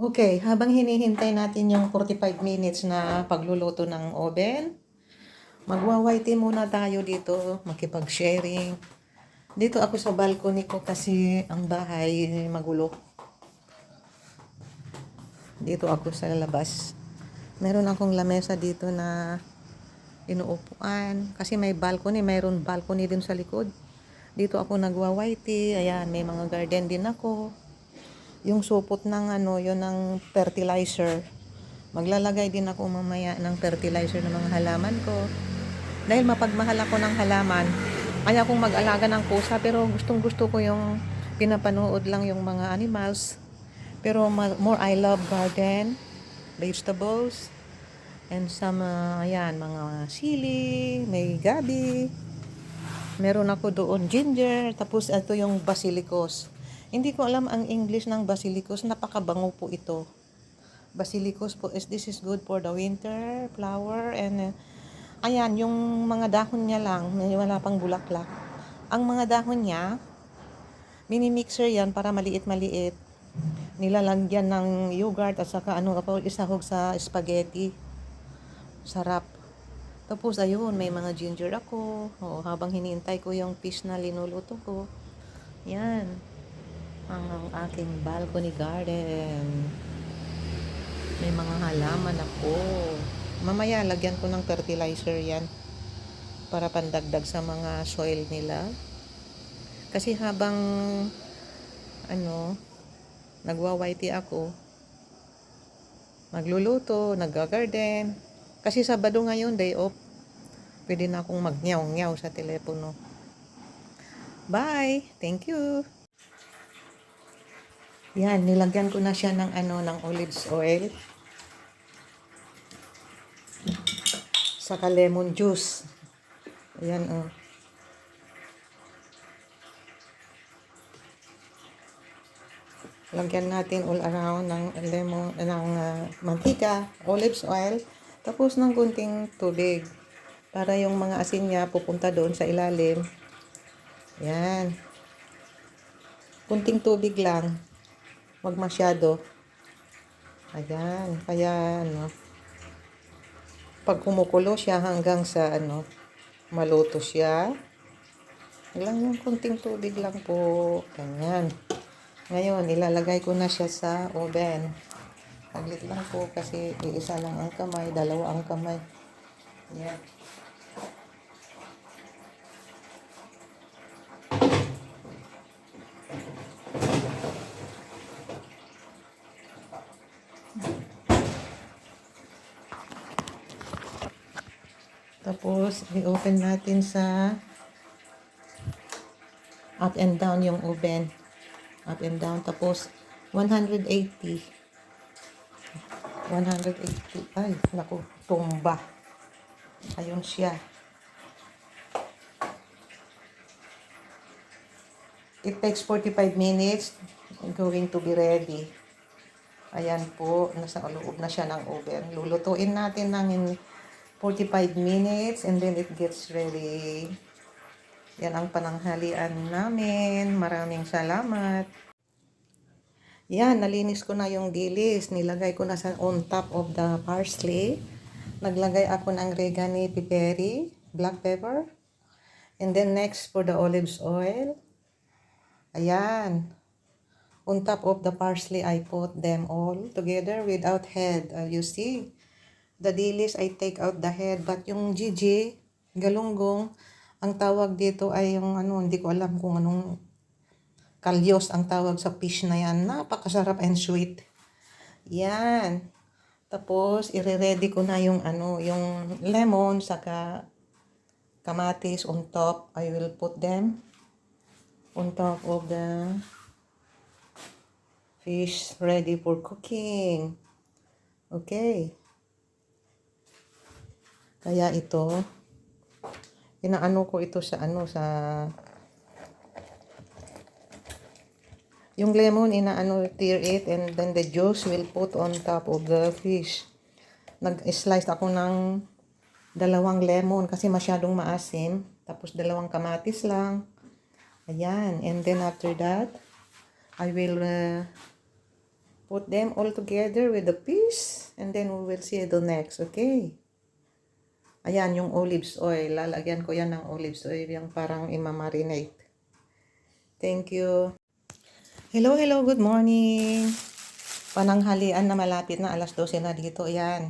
Okay, habang hinihintay natin yung 45 minutes na pagluluto ng oven, magwa-white muna tayo dito, makipag-sharing. Dito ako sa balcony ko kasi ang bahay magulo. Dito ako sa labas. Meron akong lamesa dito na inuupuan. Kasi may balcony, mayroon balcony din sa likod. Dito ako nagwa-whitey. Ayan, may mga garden din ako. Yung supot ng ano, yun ng fertilizer. Maglalagay din ako mamaya ng fertilizer ng mga halaman ko. Dahil mapagmahal ako ng halaman, kaya akong mag-alaga ng pusa pero gustong gusto ko yung pinapanood lang yung mga animals. Pero more I love garden, vegetables, and some, uh, ayan, mga sili, may gabi. Meron ako doon ginger, tapos ito yung basilicos. Hindi ko alam ang English ng basilicos, napakabango po ito. Basilicos po is this is good for the winter flower and uh, ayan yung mga dahon niya lang, wala pang bulaklak. Ang mga dahon niya, mini-mixer yan para maliit-maliit. Nilalagyan ng yogurt at saka ano pa isahog sa spaghetti. Sarap. Tapos ayun, may mga ginger ako. Oo, habang hinihintay ko yung fish na linuluto ko. Yan. Ang, aking balcony garden. May mga halaman ako. Mamaya, lagyan ko ng fertilizer yan. Para pandagdag sa mga soil nila. Kasi habang ano, nagwa-whitey ako, magluluto, nagga-garden. Kasi Sabado ngayon, day off. Pwede na akong magnyaw-nyaw sa telepono. Bye! Thank you! Yan, nilagyan ko na siya ng ano, ng olives oil. Saka lemon juice. Ayan, oh. Lagyan natin all around ng lemon, ng ah, mantika, olives oil, tapos ng kunting tubig. Para yung mga asin niya pupunta doon sa ilalim. Yan. Kunting tubig lang. Huwag masyado. Ayan. Kaya, ano, pag kumukulo siya hanggang sa, ano, maluto siya, lang yung kunting tubig lang po. Ganyan. Ngayon, ilalagay ko na siya sa oven. Saglit lang po kasi iisa lang ang kamay, dalawa ang kamay. Yan. Tapos, i-open natin sa up and down yung oven. Up and down. Tapos, 180. 180. Ay, naku, tumba. Ayun siya. It takes 45 minutes going to be ready. Ayan po, nasa loob na siya ng oven. Lulutuin natin ng 45 minutes and then it gets ready. Yan ang pananghalian namin. Maraming salamat. Yan, nalinis ko na yung dilis. Nilagay ko na sa on top of the parsley. Naglagay ako ng regani piperi, black pepper. And then next for the olives oil. Ayan. On top of the parsley, I put them all together without head. Uh, you see? The dilis, I take out the head. But yung Gigi, galunggong, ang tawag dito ay yung ano, hindi ko alam kung anong kalyos ang tawag sa fish na yan. Napakasarap and sweet. Yan. Tapos, ire-ready ko na yung ano, yung lemon, saka kamatis on top. I will put them on top of the fish ready for cooking. Okay. Kaya ito, inaano ko ito sa ano, sa yung lemon, inaano, tear it, and then the juice will put on top of the fish. Nag-slice ako ng dalawang lemon kasi masyadong maasim. Tapos dalawang kamatis lang. Ayan. And then after that, I will uh, Put them all together with the fish. And then we will see the next. Okay? Ayan, yung olives oil. Lalagyan ko yan ng olives oil. Yung parang imamarinate. Thank you. Hello, hello. Good morning. Pananghalian na malapit na. Alas 12 na dito. Ayan.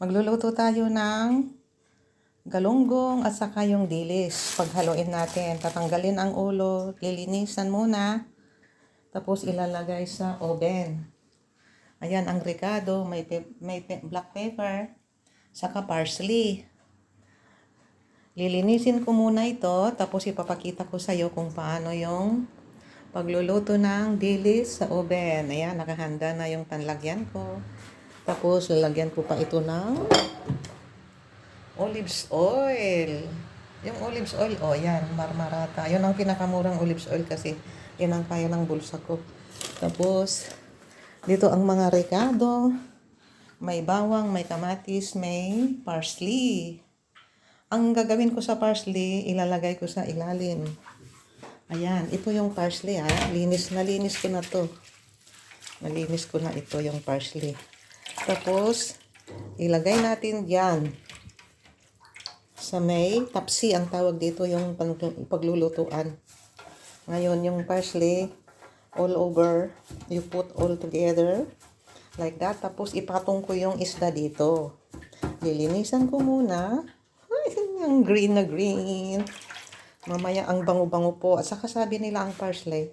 Magluluto tayo ng galunggong at saka yung dilis. Paghaluin natin. Tatanggalin ang ulo. Lilinisan muna. Tapos ilalagay sa oven. Ayan ang ricado. May, pe- may pe- black pepper. Saka parsley. Lilinisin ko muna ito, tapos ipapakita ko sa iyo kung paano yung pagluluto ng dilis sa oven. Ayan, nakahanda na yung panlagyan ko. Tapos, lalagyan ko pa ito ng olives oil. Yung olives oil, oh, yan, marmarata. Yun ang pinakamurang olives oil kasi yan ang kaya ng bulsa ko. Tapos, dito ang mga recado. May bawang, may kamatis, may parsley. Ang gagawin ko sa parsley, ilalagay ko sa ilalim. Ayan, ito yung parsley ha. Linis na linis ko na to. Nalinis ko na ito yung parsley. Tapos, ilagay natin yan. Sa may tapsi ang tawag dito yung paglulutuan. Ngayon, yung parsley, all over, you put all together. Like that. Tapos, ipatong ko yung isda dito. Lilinisan ko muna. Ang green na green. Mamaya ang bango-bango po. At saka sabi nila ang parsley,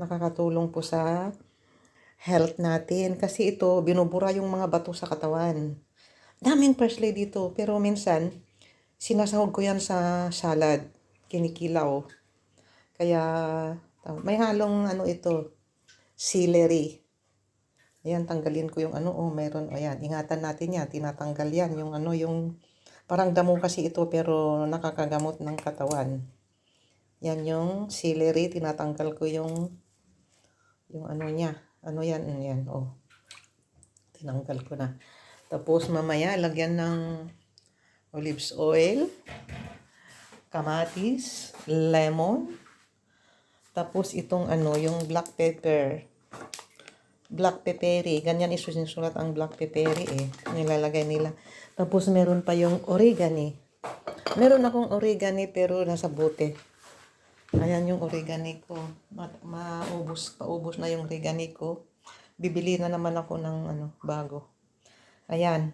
nakakatulong po sa health natin. Kasi ito, binubura yung mga bato sa katawan. Daming parsley dito. Pero minsan, sinasahog ko yan sa salad. Kinikilaw. Kaya, may halong ano ito, celery. Ayan, tanggalin ko yung ano, oh, meron, ayan, ingatan natin yan, tinatanggal yan, yung ano, yung, parang damo kasi ito, pero nakakagamot ng katawan. Yan yung celery, tinatanggal ko yung, yung ano niya, ano yan, ano yan, oh. Tinanggal ko na. Tapos mamaya, lagyan ng olives oil, kamatis, lemon, tapos itong ano, yung black pepper, black peppery. Ganyan isusulat ang black peppery eh. Nilalagay nila. Tapos meron pa yung oregano. Meron akong oregano pero nasa bote. Ayan yung oregano ko. Ma- maubos, paubos na yung oregano ko. Bibili na naman ako ng ano, bago. Ayan.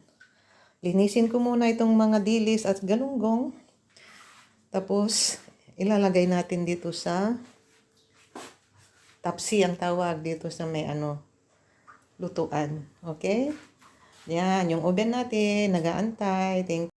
Linisin ko muna itong mga dilis at galunggong. Tapos, ilalagay natin dito sa tapsi ang tawag dito sa may ano, lutuan. Okay? Yan, yung oven natin, nagaantay. Thank